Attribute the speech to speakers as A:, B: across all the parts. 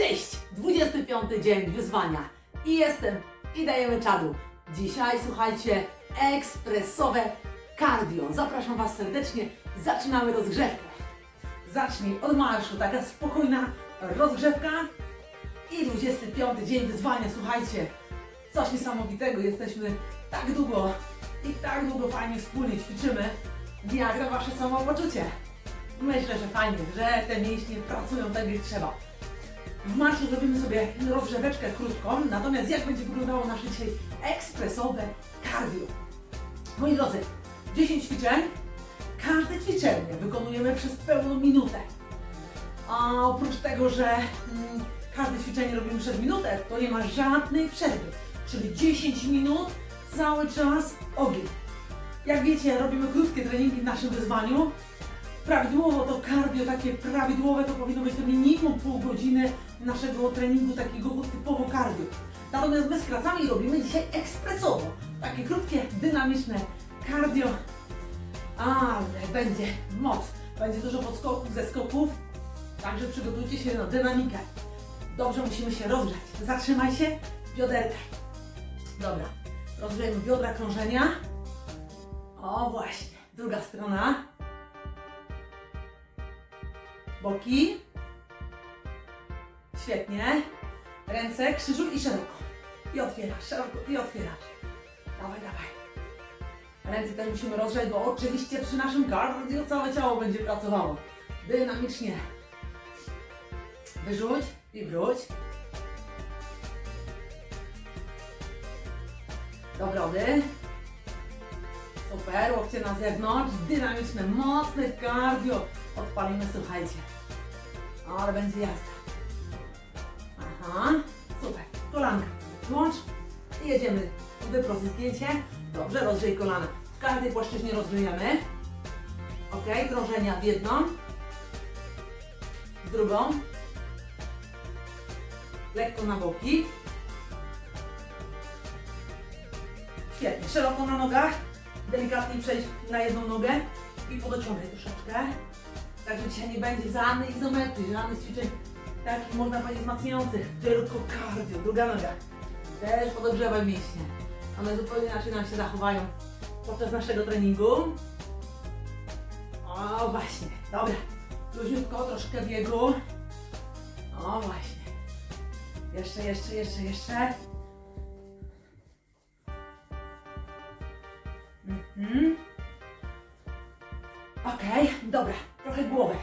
A: Cześć! 25 dzień wyzwania. I jestem. I dajemy czadu. Dzisiaj, słuchajcie, ekspresowe cardio. Zapraszam Was serdecznie. Zaczynamy rozgrzewkę. Zacznij od marszu. Taka spokojna rozgrzewka. I 25 dzień wyzwania. Słuchajcie, coś niesamowitego. Jesteśmy tak długo i tak długo fajnie wspólnie ćwiczymy. Jak Wasze samopoczucie? Myślę, że fajnie, że te mięśnie pracują tak jak trzeba. W marszu zrobimy sobie rozgrzeweczkę krótką, natomiast jak będzie wyglądało nasze dzisiaj ekspresowe cardio? Moi drodzy, 10 ćwiczeń, każde ćwiczenie wykonujemy przez pełną minutę. A oprócz tego, że mm, każde ćwiczenie robimy przez minutę, to nie ma żadnej przerwy. Czyli 10 minut, cały czas ogień. Jak wiecie, robimy krótkie treningi w naszym wyzwaniu. Prawidłowo to cardio, takie prawidłowe, to powinno być to minimum pół godziny naszego treningu takiego typowo cardio. Natomiast my skracamy i robimy dzisiaj ekspresowo. Takie krótkie, dynamiczne cardio. Ale będzie moc. Będzie dużo podskoków, ze skoków. Także przygotujcie się na dynamikę. Dobrze musimy się rozgrzać. Zatrzymaj się, bioderka. Dobra, rozgrzejmy biodra krążenia. O właśnie, druga strona. Boki. Świetnie. Ręce krzyżuj i szeroko. I otwierasz, szeroko i otwierasz. Dawaj, dawaj. Ręce też musimy rozgrzać, bo oczywiście przy naszym cardio całe ciało będzie pracowało. Dynamicznie. Wyrzuć i wróć. Do brody. Super, łokcie na zewnątrz, dynamiczne, mocne cardio. Odpalimy, słuchajcie. Ale będzie jazda. Aha, super. Kolanka. Włącz i jedziemy. Wyprost zdjęcie. Dobrze, rozgrzej kolana. W każdej płaszczyźnie rozgrzejemy. Ok, krążenia w jedną. W drugą. Lekko na boki. Świetnie. Szeroko na nogach. Delikatnie przejść na jedną nogę i podociągaj troszeczkę. Także dzisiaj nie będzie żadnej izometrii, żadnych ćwiczeń takich można powiedzieć wzmacniających, tylko cardio, druga noga. Też podogrzewaj mięśnie. One zupełnie inaczej nam się zachowają podczas naszego treningu. O właśnie, dobra. Luźniutko, troszkę biegu. O właśnie. Jeszcze, jeszcze, jeszcze, jeszcze. Mhm. Okej, dobra, trochę głowę.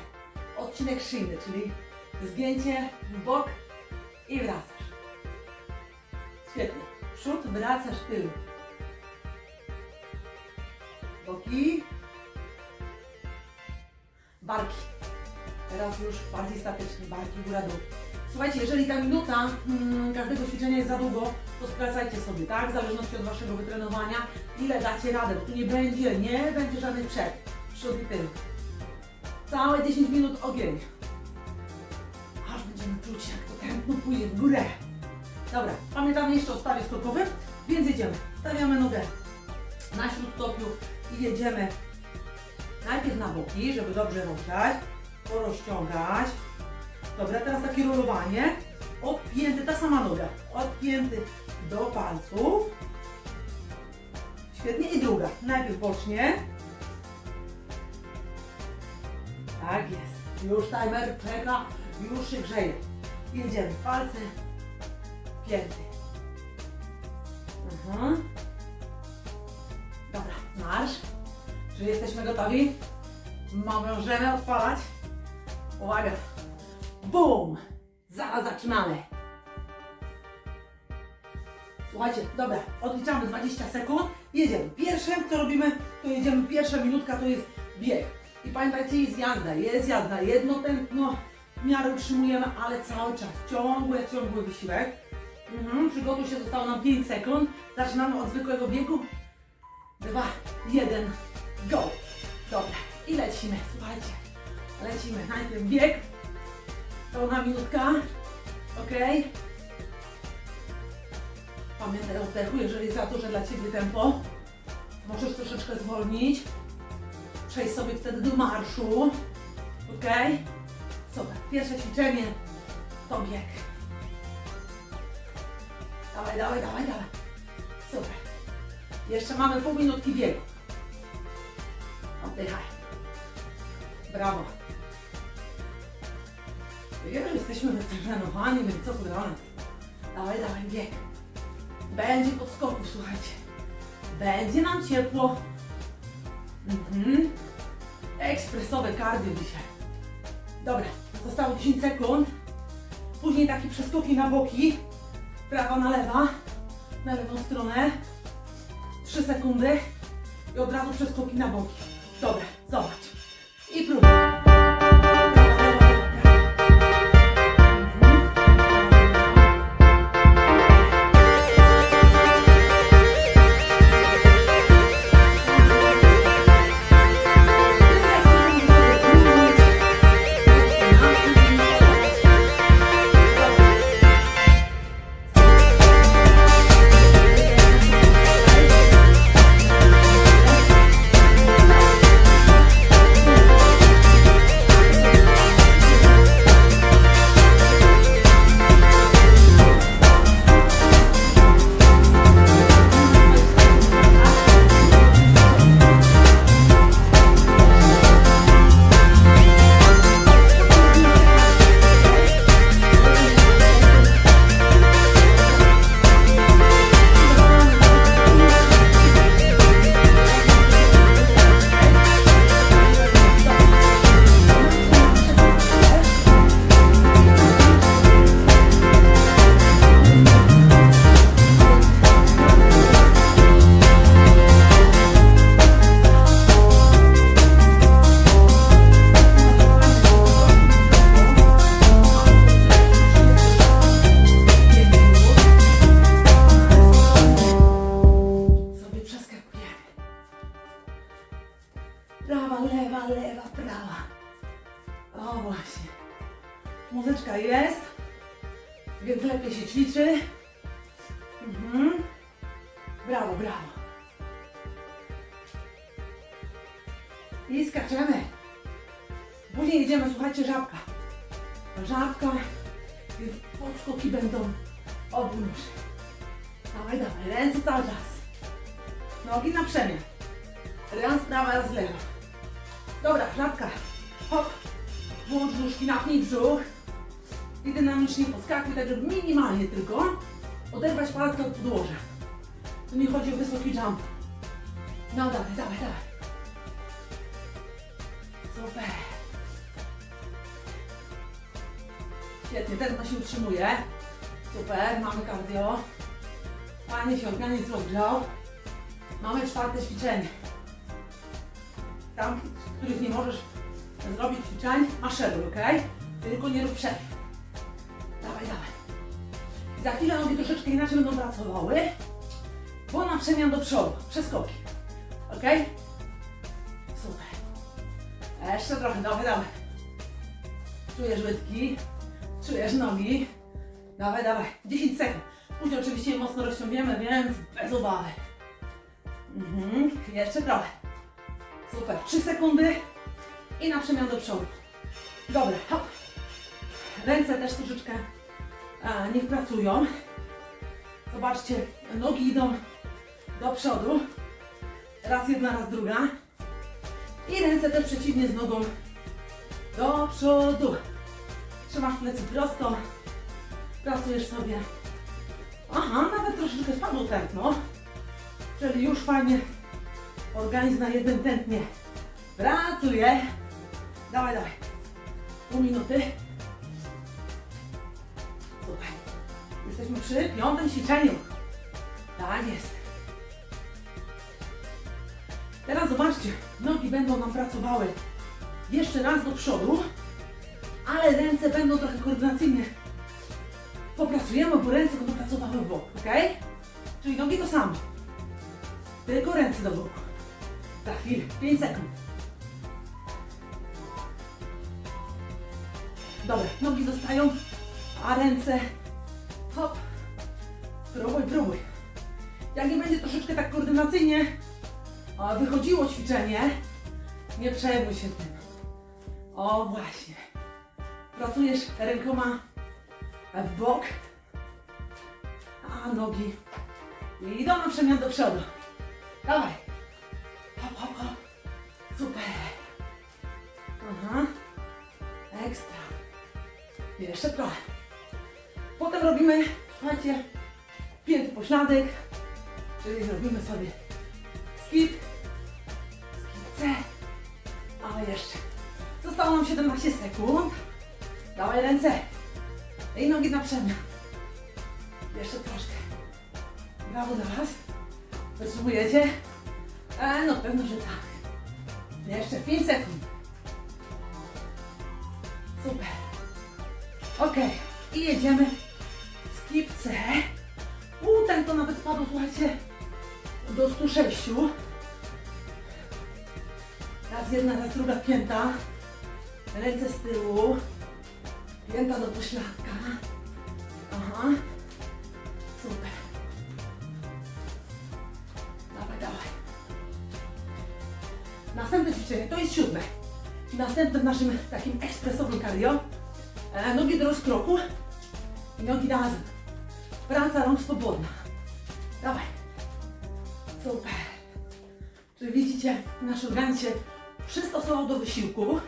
A: Odcinek szyjny, czyli zgięcie w bok i wracasz. Świetnie. Przód, wracasz tył. Boki. Barki. Teraz już bardziej statycznie, barki góra dół. Słuchajcie, jeżeli ta minuta mm, każdego ćwiczenia jest za długo, to skracajcie sobie, tak? W zależności od Waszego wytrenowania, ile dacie radę, tu nie będzie, nie będzie żadnych przerw. Przód i tył. Całe 10 minut ogień. Czuć, jak to pójdzie w górę. Dobra, pamiętamy jeszcze o stawie skokowym, więc jedziemy. Stawiamy nogę na śródstopiu i jedziemy najpierw na boki, żeby dobrze rozgrzać, porozciągać. Dobra, teraz takie rolowanie. Odpięty, ta sama noga. Odpięty do palców. Świetnie. I druga. Najpierw bocznie. Tak jest. Już timer czeka, już się grzeje. Jedziemy. Palce pięty. Mhm. Dobra, marsz. Czy jesteśmy gotowi? Możemy odpalać. Uwaga. Bum! Zaraz zaczynamy. Słuchajcie, dobra, odliczamy 20 sekund. Jedziemy. Pierwsze, co robimy, to jedziemy, pierwsza minutka to jest bieg. I pamiętajcie, jest jazda, jest jazda. Jedno tętno w miarę utrzymujemy, ale cały czas. Ciągły, ciągły wysiłek. Mhm, przygotuj się, zostało nam 5 sekund. Zaczynamy od zwykłego biegu. 2, 1, go. Dobra, i lecimy, słuchajcie. Lecimy. Najpierw bieg. Pełna minutka. Ok. Pamiętaj o oddechu, jeżeli za duże dla Ciebie tempo. Możesz troszeczkę zwolnić. Przejść sobie wtedy do marszu. Ok. Super. Pierwsze ćwiczenie. to bieg. Dawaj, dawaj, dawaj, dawaj. Super. Jeszcze mamy pół minutki biegu. Oddychaj. Brawo. Wiesz, jesteśmy wytrenowani, więc co do nas. Dawaj, dawaj, bieg. Będzie podskoków, słuchajcie. Będzie nam ciepło. Mhm. Ekspresowe cardio dzisiaj. Dobra, zostało 10 sekund. Później takie przeskoki na boki. Prawa na lewa. Na lewą stronę. 3 sekundy. I od razu przeskoki na boki. Dobra, zobacz. I próbuj. Właśnie. Muzyczka jest, więc lepiej się ćwiczy. Mhm. Brawo, brawo. I skaczemy. Później idziemy, słuchajcie, żabka. Żabka, więc podskoki będą obu nóż. Dawaj, dawaj, ręce cały czas. Nogi na przemian. Raz prawa, raz lewa. Dobra, klatka. Hop. Włącz nóżki, napnij brzuch. I dynamicznie podskakuj, tak żeby minimalnie tylko oderwać paletkę od podłoża. Tu nie chodzi o wysoki jump. No dawaj, dawaj, dawaj. Super. Świetnie, tętno się utrzymuje. Super, mamy cardio. Fajnie się organizm rozgrzał. Mamy czwarte ćwiczenie. Tam, których nie możesz zrobić ćwiczeń, maszeruj, ok? Tylko nie rób przerw. Dawaj, dawaj. Za chwilę nogi troszeczkę inaczej będą pracowały, bo na przemian do przodu, przeskoki. Ok? Super. Jeszcze trochę, dawaj, dawaj. Czujesz łydki, czujesz nogi. Dawaj, dawaj. 10 sekund. Później oczywiście mocno rozciągniemy, więc bez obawy. Mhm. Jeszcze trochę. Super. 3 sekundy i na przemian do przodu. Dobra, hop. Ręce też troszeczkę a, niech pracują. Zobaczcie, nogi idą do przodu. Raz jedna, raz druga. I ręce też przeciwnie z nogą do przodu. Trzymasz plecy prosto. Pracujesz sobie. Aha, nawet troszeczkę spadło tętno. Czyli już fajnie organizm na jednym tętnie pracuje. Dawaj, dawaj. Pół minuty. Super. Jesteśmy przy piątym ćwiczeniu. Tak jest. Teraz zobaczcie, nogi będą nam pracowały jeszcze raz do przodu, ale ręce będą trochę koordynacyjnie popracujemy, bo ręce będą pracowały w bok, ok? Czyli nogi to samo. Tylko ręce do boku. Za chwilę, 5 sekund. Dobra, nogi zostają, a ręce hop. Próbuj, próbuj. Jak nie będzie troszeczkę tak koordynacyjnie wychodziło ćwiczenie, nie przejmuj się tym. O właśnie. Pracujesz rękoma w bok, a nogi idą na przemian do przodu. Dawaj. Hop, hop, hop. Super. Aha. Ekstra. Jeszcze trochę. Potem robimy, słuchajcie, pięty pośladek, czyli zrobimy sobie skip, skip C, ale jeszcze. Zostało nam 17 sekund. Dawaj ręce i nogi na przemian. Jeszcze troszkę. Brawo dla Was. Potrzebujecie? E, no pewno, że tak. Jeszcze 5 sekund. I jedziemy. Skip C. U, ten to nawet spadł, słuchajcie, do 106. Raz jedna, raz druga pięta. Ręce z tyłu. Pięta do pośladka. Aha. Super. Dawaj, dawaj. Następne ćwiczenie, to jest siódme. W naszym takim ekspresowym cardio. E, nogi do rozkroku i nogi razem. Praca rąk swobodna. Dawaj. Super. Czyli widzicie, nasz organizm się przystosował do wysiłku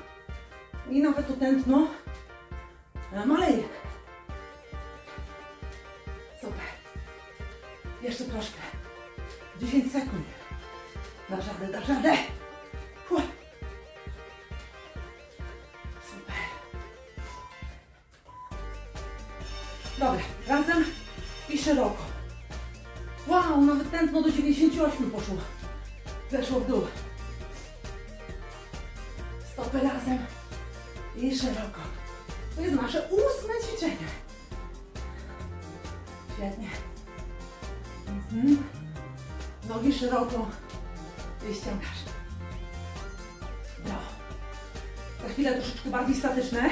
A: i nawet to tętno e, maleje. Super. Jeszcze troszkę. 10 sekund. Dasz radę, dasz radę. 58 poszło. Zeszło w dół. Stopy razem i szeroko. To jest nasze ósme ćwiczenie. Świetnie. Mhm. Nogi szeroko i ściągasz. Brawo. Za chwilę troszeczkę bardziej statyczne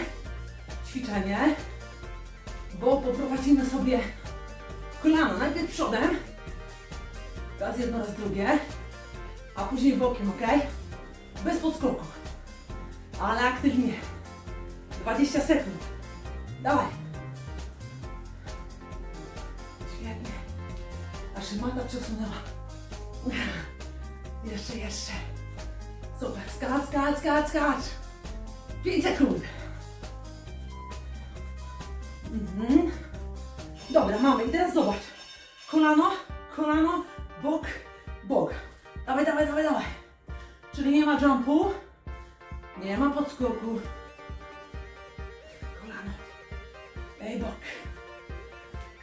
A: ćwiczenie, bo poprowadzimy sobie kolana najpierw przodem, raz jedno, raz drugie, a później bokiem, ok? Bez podskoku, ale aktywnie. 20 sekund. Dawaj. Świetnie. Aż się mata przesunęła. Jeszcze, jeszcze. Super. Skacz, skacz, skacz, skacz. 5 sekund. Mhm. Dobra, mamy. I teraz zobacz. Kolano, kolano, bok, bok. Dawaj, dawaj, dawaj, dawaj. Czyli nie ma jumpu, nie ma podskoku. Kolano. Ej, bok.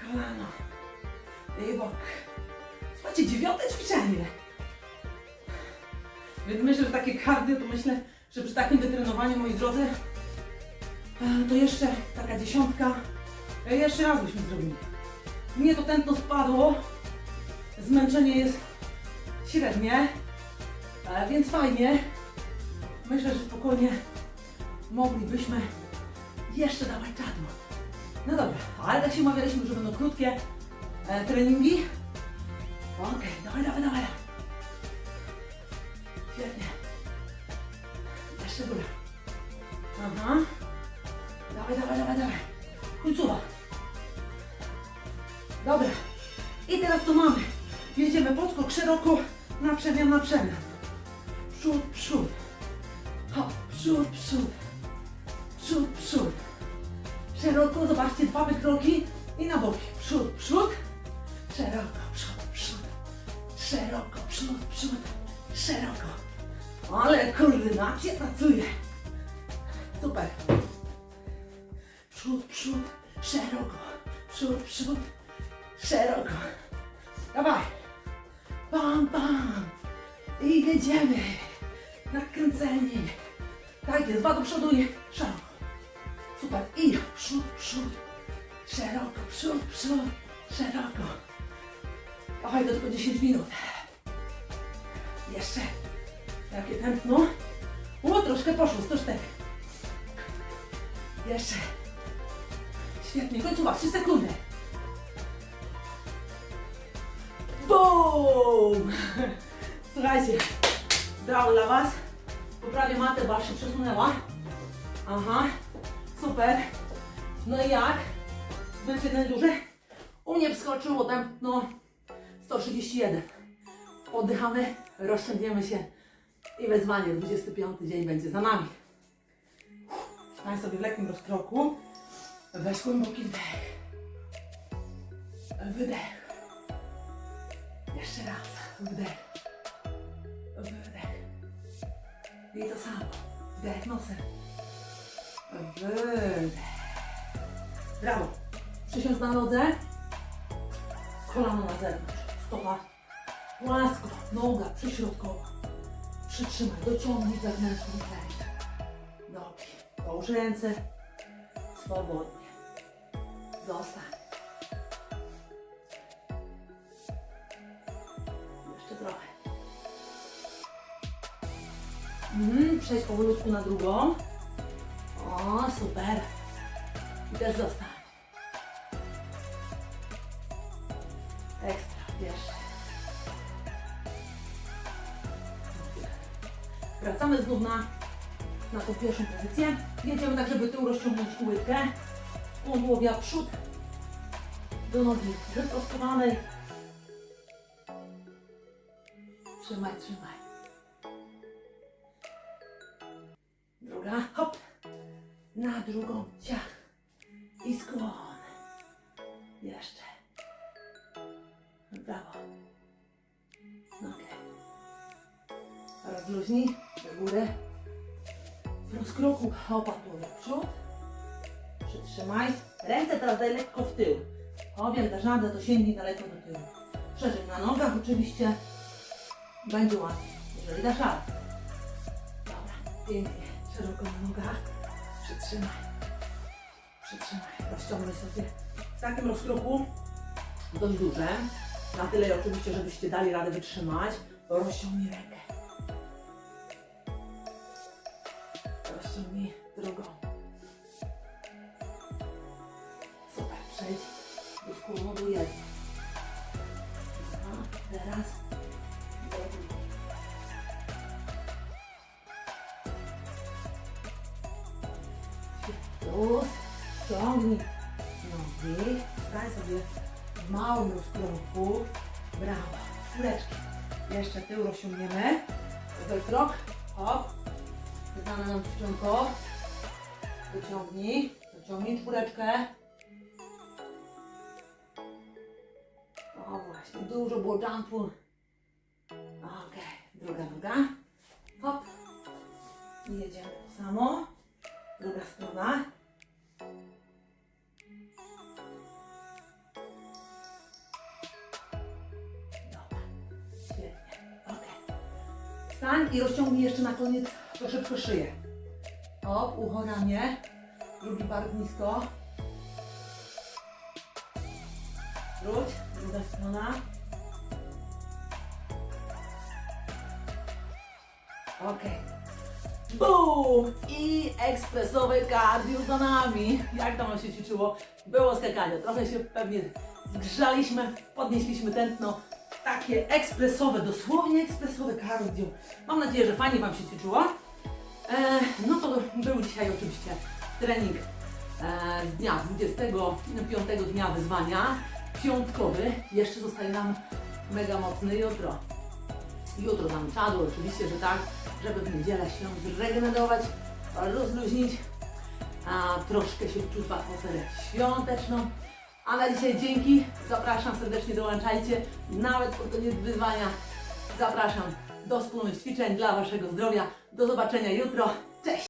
A: Kolano. Ej, bok. Słuchajcie, dziewiąte ćwiczenie. Więc myślę, że takie kardio, to myślę, że przy takim wytrenowaniu, moi drodzy, e, to jeszcze taka dziesiątka, e, jeszcze raz byśmy zrobili. Mnie to tętno spadło, zmęczenie jest średnie, więc fajnie. Myślę, że spokojnie moglibyśmy jeszcze dawać czadu. No dobra, ale tak się umawialiśmy, że będą krótkie e, treningi. Okej, dawaj, dawaj, dawaj. Świetnie. Jeszcze góra. Aha. Dawaj, dawaj, dawaj, dawaj. Końcowa. Dobra. I teraz co mamy? Jedziemy podskok szeroko, na przemian, na przemian. Przód, przód. Hop, przód, przód. Przód, przód. Szeroko, zobaczcie, dwa wykroki i na boki. Przód, przód. Szeroko, przód, przód. Szeroko, przód, przód. Szeroko. Ale koordynacja pracuje. Super. Przód, przód, szeroko. Przód, przód, szeroko. Dawaj. Bam, bam. I jedziemy. Nakręcenie. Tak jest, dwa do przodu i szeroko. Super. I przód, przód. Szeroko, przód, przód. Szeroko. Dawaj, to tylko 10 minut. Jeszcze. Jakie tętno. O, troszkę poszło, 104. Jeszcze. Świetnie, końcowa, 3 sekundy. Boom! Słuchajcie, brawo dla Was. Poprawię matę, bo się przesunęła. Aha, super. No i jak? będzie najdłużej. U mnie wskoczyło tętno 131. Oddychamy, rozciągniemy się i wyzwanie 25 dzień będzie za nami. Stań sobie w lekkim rozkroku. Weź głęboki wdech. Wydech. Jeszcze raz. Wdech. Wydech. I to samo. Wdech nosem. Wydech. Brawo. Przysiądź na nodze. Kolano na zewnątrz. Stopa płasko. Noga przyśrodkowa. Przytrzymaj. Dociągnij wewnętrzną część. Dobrze. Połóż ręce. Swobodnie. Zostań. Mhm, przejdź powolutku na drugą. O, super. I też zostań. Ekstra, jeszcze. Wracamy znów na, na tą pierwszą pozycję. Jedziemy tak, żeby tył rozciągnąć łydkę. Łągłowia przód do nogi wyprostowanej. Trzymaj, trzymaj. Druga, hop. Na drugą, ciach. I skłon. Jeszcze. Brawo. Okej. Rozluźnij do góry. W rozkroku opatuję w przód. Przytrzymaj. Ręce teraz daj lekko w tył. O, wiem, dasz radę, to sięgnij daleko do tyłu. Szerzej na nogach oczywiście. Będzie łatwiej, jeżeli dasz radę. Dobra, pięknie. Szeroko na nogach. Przytrzymaj. Przytrzymaj. Rozciągnij sobie. W takim rozkroku dość duże. Na tyle oczywiście, żebyście dali radę wytrzymać. Rozciągnij rękę. Rozciągnij drugą. Plus, ściągnij nogi, stań sobie w małym rozkroku. Brawo, kuleczki. Jeszcze tył rozciągniemy. Tutaj krok, hop. Znane nam czcionko. Wyciągnij, wyciągnij czwóreczkę. O właśnie, dużo było jumpu. Okej, druga noga. Hop. I jedziemy to samo. Druga strona. I rozciągnij jeszcze na koniec troszeczkę szyję. Hop, ucho ramię. Drugi bark nisko. Wróć, druga strona. Okej. Boom! I ekspresowe cardio za nami. Jak tam się ćwiczyło? Było skakanie. Trochę się pewnie zgrzaliśmy, podnieśliśmy tętno. Takie ekspresowe, dosłownie ekspresowe cardio. Mam nadzieję, że fajnie wam się ćwiczyło. E, no to był dzisiaj oczywiście trening e, z dnia 25 dnia wyzwania. Piątkowy. Jeszcze zostaje nam mega mocny jutro. Jutro nam czadu, oczywiście, że tak, żeby w niedzielę się zregenerować, rozluźnić, a troszkę się wczuć w atmosferę świąteczną. A na dzisiaj dzięki, zapraszam serdecznie, dołączajcie, nawet pod koniec wyzwania. Zapraszam do wspólnych ćwiczeń dla Waszego zdrowia. Do zobaczenia jutro. Cześć!